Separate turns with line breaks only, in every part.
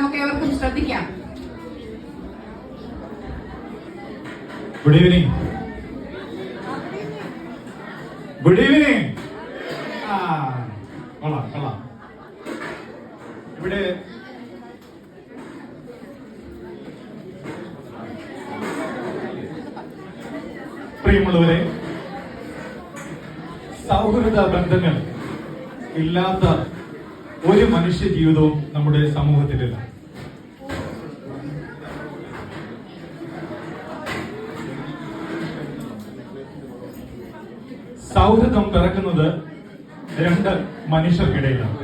നമുക്ക് ഏവർക്കും ശ്രദ്ധിക്കാം.
ഗുഡ് ഈവനിങ് ഗുഡ് ഈവനിങ് കൊള്ളാം കൊള്ളാം. ഇവിടെ പ്രിയമുള്ളവരെ സൗഹൃദ ബന്ധങ്ങൾ ഇല്ലാത്ത ഒരു മനുഷ്യ ജീവിതവും നമ്മുടെ സമൂഹത്തിലില്ല. സൗഹൃദം പിറക്കുന്നത് രണ്ട് മനുഷ്യർക്കിടയിലാണ്.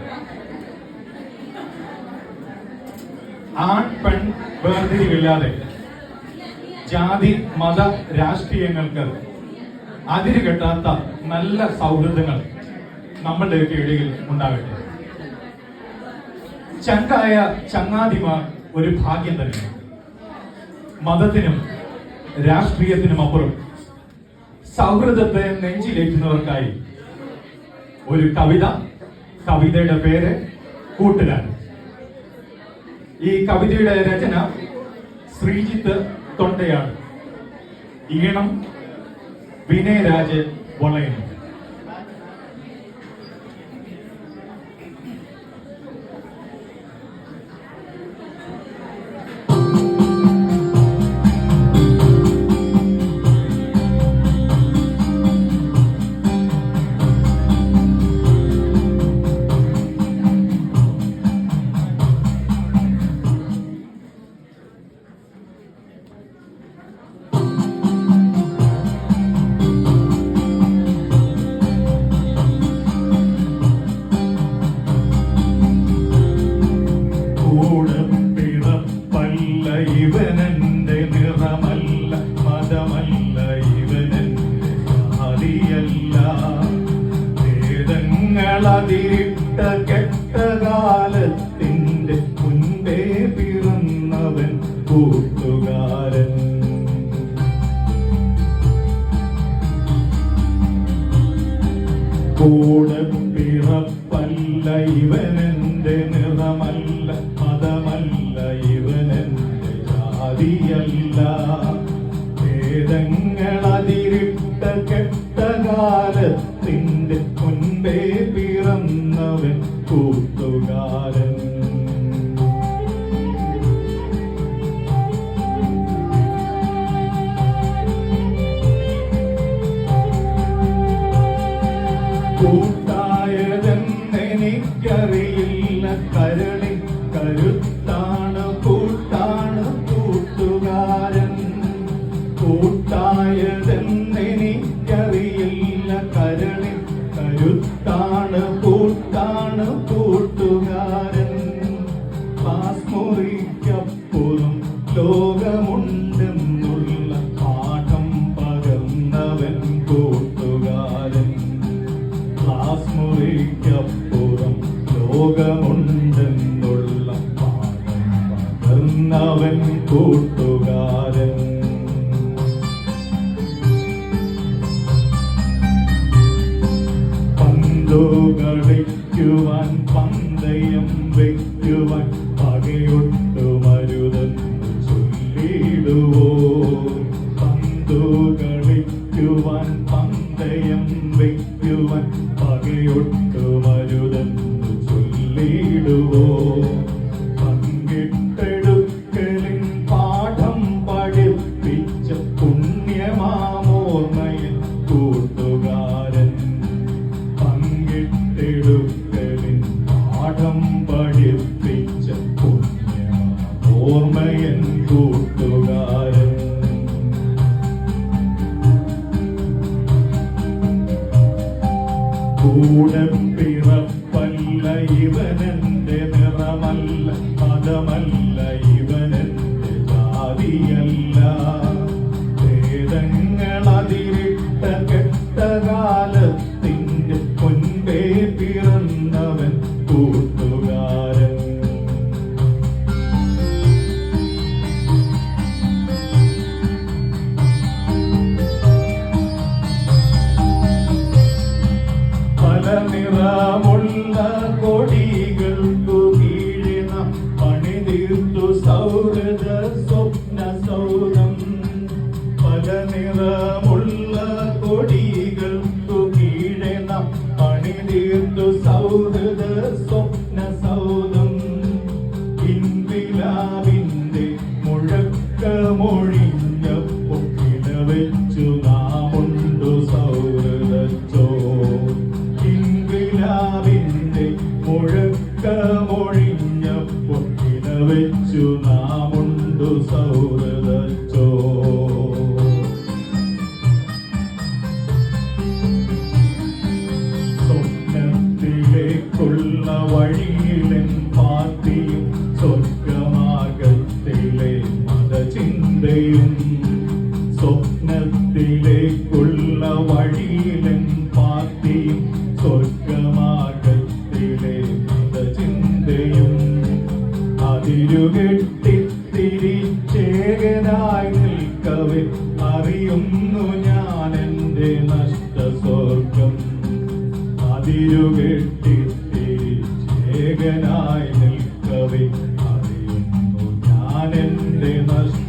ആൺ പെൺ വേർതിരിവില്ലാതെ ജാതി മത രാഷ്ട്രീയങ്ങൾക്ക് അതിരുകെട്ടാത്ത നല്ല സൗഹൃദങ്ങൾ നമ്മളുടെയൊക്കെ ഇടയിൽ ഉണ്ടാകട്ടെ. ചങ്കായ ചങ്ങാതിമാർ ഒരു ഭാഗ്യം തന്നെ മതത്തിനും രാഷ്ട്രീയത്തിനും അപ്പുറം സൗഹൃദത്തെ നെഞ്ചിലേറ്റുന്നവർക്കായി ഒരു കവിത കവിതയുടെ പേര് കൂട്ടുകാരൻ. ഈ കവിതയുടെ രചന ശ്രീജിത്ത് തൊണ്ടയാണ്. ഈണം വിനയരാജ് വളയുന്നു കൂട്ടുകാരൻ. കൂടെ പിറപ്പല്ല ഇവനെന്റെ നിറമല്ല മതമല്ല ഇവനെന്റെ ജാതിയല്ല. വേദങ്ങളതിരിട്ട കൂട്ടായതെന്നെനിക്കറിയില്ല കരളി കരുത്താണ് കൂട്ടാണ് കൂട്ടുകാരൻ. പാസ്മുറിക്കപ്പുറം ലോകമുണ്ടെന്നുള്ള പാഠം പകർന്നവൻ കൂട്ടുകാരൻ. ക്ലാസ് മുറിക്കപ്പുറം ലോകമുണ്ടെന്നുള്ള പാഠം to പാത്തിയും സ്വർഗമാർഗത്തിലെ മതചിന്തയും അതിരുകെട്ടി തിരിച്ചേകനായി നിൽക്കവേ അറിയുന്നു ഞാൻ എന്റെ നഷ്ടസ്വർഗം. അതിരുകെട്ടി തിരിച്ചേകനായി നിൽക്കവേ അറിയുന്നു ഞാൻ എന്റെ നഷ്ടസ്വർഗം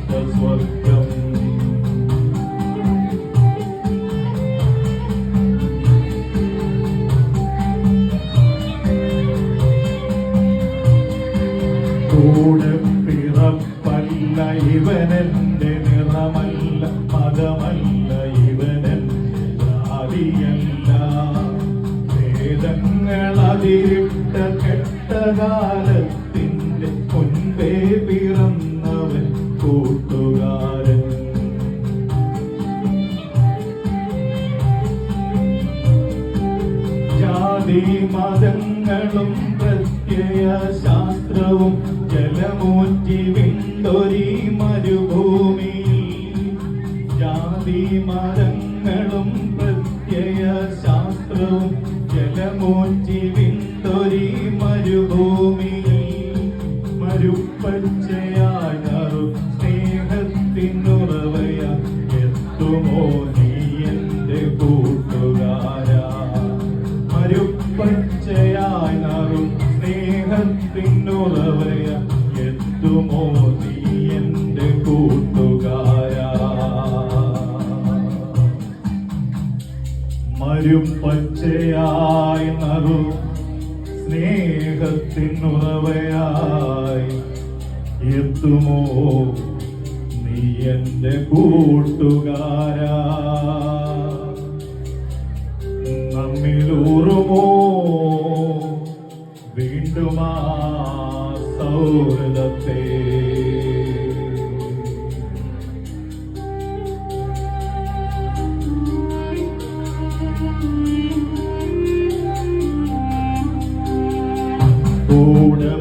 കൂടെ പിറപ്പല്ല ഇവനെന്റെ നിറമല്ല മതമല്ല ജാതിയല്ല. വേദങ്ങൾ അതിരിട്ട കെട്ടകാലത്തിന്റെ ജലമൂറ്റി വിണ്ടൊരി മരുഭൂമി. ജാതി മരങ്ങളും പ്രത്യയ ശാസ്ത്രവും ജലമൂറ്റി വിന്തൊരി മരുഭൂമി. മരുപ്പച്ചയായ സ്നേഹത്തിനുറവയ എത്തുമോ മരുപ്പച്ചയായി നറു സ്നേഹത്തിനുറവയായി എത്തുമോ? നീ എന്റെ കൂട്ടുകാരാ. കൂടെ